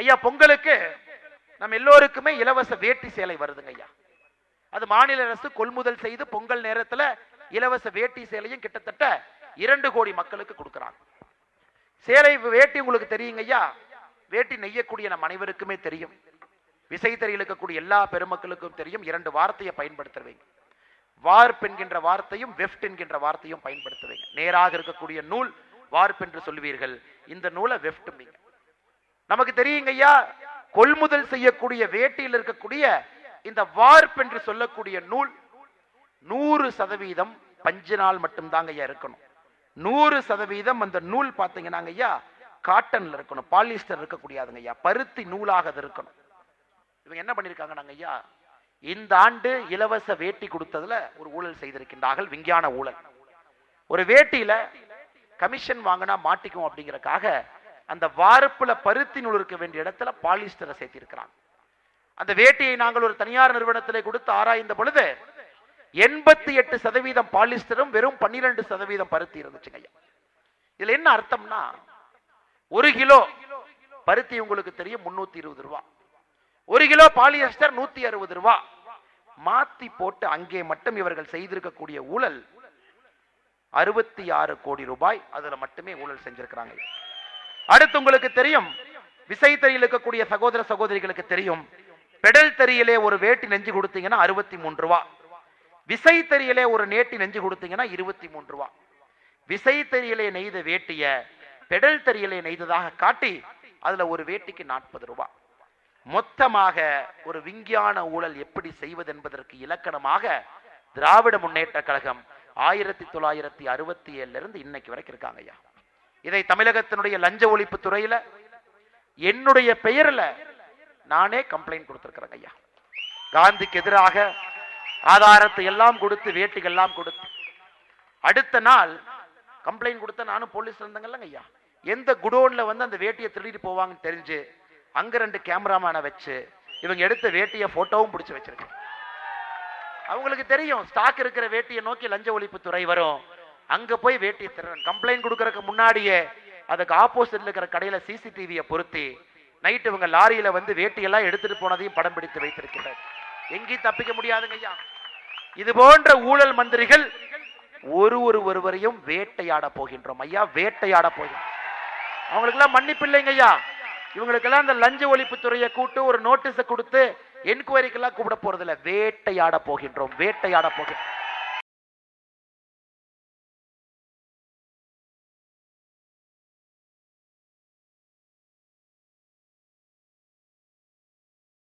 ஐயா பொங்கலுக்கு நம்ம எல்லோருக்குமே இலவச வேட்டி சேலை வருதுங்க ஐயா. அது மாநில அரசு கொள்முதல் செய்து பொங்கல் நேரத்துல இலவச வேட்டி சேலையும் கிட்டத்தட்ட இரண்டு கோடி மக்களுக்கு கொடுக்குறாங்க. சேலை வேட்டி உங்களுக்கு தெரியுங்க ஐயா. வேட்டி நெய்யக்கூடிய நம் அனைவருக்குமே தெரியும். விசைத்தறியில் இருக்கக்கூடிய எல்லா பெருமக்களுக்கும் தெரியும். இரண்டு வார்த்தையை பயன்படுத்துவீங்க வார்ப் என்கின்ற வார்த்தையும் வெஃப்ட் என்கின்ற வார்த்தையும் பயன்படுத்துவீங்க நேராக இருக்கக்கூடிய நூல் வார்ப் என்று சொல்வீர்கள். இந்த நூலை வெஃப்ட்டும்பீங்க. நமக்கு தெரியுங்க ஐயா கொள்முதல் செய்யக்கூடிய வேட்டியில் இருக்கக்கூடிய இந்த வார்ப் என்று சொல்லக்கூடிய நூல் நூறு சதவீதம் பஞ்சு நாள் மட்டும்தாங்க ஐயா இருக்கணும். நூறு சதவீதம் அந்த நூல் பார்த்தீங்கன்னாங்க ஐயா காட்டன்ல இருக்கணும் பாலிஸ்டர் இருக்கக்கூடியாதுங்க ஐயா பருத்தி நூலாக அது இருக்கணும். இவங்க என்ன பண்ணியிருக்காங்க நாங்க ஐயா இந்த ஆண்டு இலவச வேட்டி கொடுத்ததுல ஒரு ஊழல் செய்திருக்கின்றார்கள் விஞ்ஞான ஊழல். ஒரு வேட்டியில கமிஷன் வாங்கினா மாட்டிக்கும் அப்படிங்கறக்காக அந்த வார்ப்புல பருத்தி நூல் இருக்க வேண்டிய இடத்துல பாலிஸ்டரை சேர்த்திருக்கிறாங்க அந்த வேட்டியை நாங்கள் ஒரு தனியார் நிறுவனத்திலே கொடுத்து ஆராய்ந்த பொழுது எண்பத்தி எட்டு சதவீதம் பாலிஸ்டரும் வெறும் பன்னிரெண்டு சதவீதம் பருத்தி இருந்துச்சுங்க ஐயா. இதுல என்ன அர்த்தம்னா ஒரு கிலோ பருத்தி உங்களுக்கு தெரியும் முன்னூத்தி இருபது ரூபா. ஒரு கிலோ பாலியஸ்டர் நூத்தி அறுபது ரூபா. மாத்தி போட்டு அங்கே மட்டும் இவர்கள் செய்திருக்கக்கூடிய ஊழல் அறுபத்தி ஆறு கோடி ரூபாய் அதுல மட்டுமே ஊழல் செஞ்சிருக்கிறாங்க அடுத்து உங்களுக்கு தெரியும். விசைத்தறியில் இருக்கக்கூடிய சகோதர சகோதரிகளுக்கு தெரியும். பெடல் தறியிலே ஒரு வேட்டி நெஞ்சு கொடுத்தீங்கன்னா அறுபத்தி மூன்று ரூபா விசைத்தறியிலே ஒரு நேட்டி நெஞ்சு கொடுத்தீங்கன்னா இருபத்தி மூன்று ரூபா விசைத்தறியிலே நெய்த வேட்டிய பெடல் தறியிலே நெய்ததாக காட்டி அதுல ஒரு வேட்டிக்கு நாற்பது ரூபா. மொத்தமாக ஒரு விஞ்ஞான ஊழல் எப்படி செய்வது என்பதற்கு இலக்கணமாக திராவிட முன்னேற்ற கழகம் ஆயிரத்தி தொள்ளாயிரத்தி அறுபத்தி ஏழுல இருந்து இன்னைக்கு வரைக்கும் இருக்காங்க ஐயா இதை தமிழகத்தினுடைய லஞ்ச ஒழிப்பு துறையில என்னுடைய பெயர்ல நானே கம்ப்ளைண்ட் கொடுத்திருக்கிறேன் ஐயா. காந்திக்கு எதிராக ஆதாரத்தை எல்லாம் கொடுத்து வேட்டிகள் எல்லாம் கொடுத்து. அடுத்த நாள் கம்ப்ளைண்ட் கொடுத்த நானும் போலீஸ் இருந்தங்கல்லங்க ஐயா. எந்த குடோன்ல வந்து அந்த வேட்டியை திருடிட்டு போவாங்கன்னு தெரிஞ்சு அங்க ரெண்டு கேமராமேனை வச்சு இவங்க எடுத்த வேட்டியை போட்டோவும் பிடிச்சு வச்சிருக்கேன். அவங்களுக்கு தெரியும் ஸ்டாக் இருக்கிற வேட்டியை நோக்கி லஞ்ச ஒழிப்பு துறை வரும். அங்க போய் வேட்டியை திருடன் கம்ப்ளைண்ட் கொடுக்கறதுக்கு முன்னாடியே அதுக்கு ஆப்போசிட்ல இருக்கிற கடையில சிசிடிவியை பொருத்தி நைட் இவங்க லாரியில வந்து வேட்டியெல்லாம் எடுத்துட்டு போனதையும் படம் பிடித்து வைத்திருக்கிறார். எங்கேயும் தப்பிக்க முடியாதுங்க ஐயா. இது போன்ற ஊழல் மந்திரிகள் ஒரு ஒரு ஒருவரையும் வேட்டையாட போகின்றோம். ஐயா வேட்டையாட போகின்றோம் அவங்களுக்கெல்லாம் மன்னிப்பு இல்லைங்க ஐயா. இவங்களுக்கெல்லாம் இந்த லஞ்ச ஒழிப்புத்துறையை கூட்டு ஒரு நோட்டீஸை கொடுத்து என்கொயரிக்கெல்லாம் கூப்பிட போறதில்ல. வேட்டையாட போகின்றோம். வேட்டையாட போகின்றோம்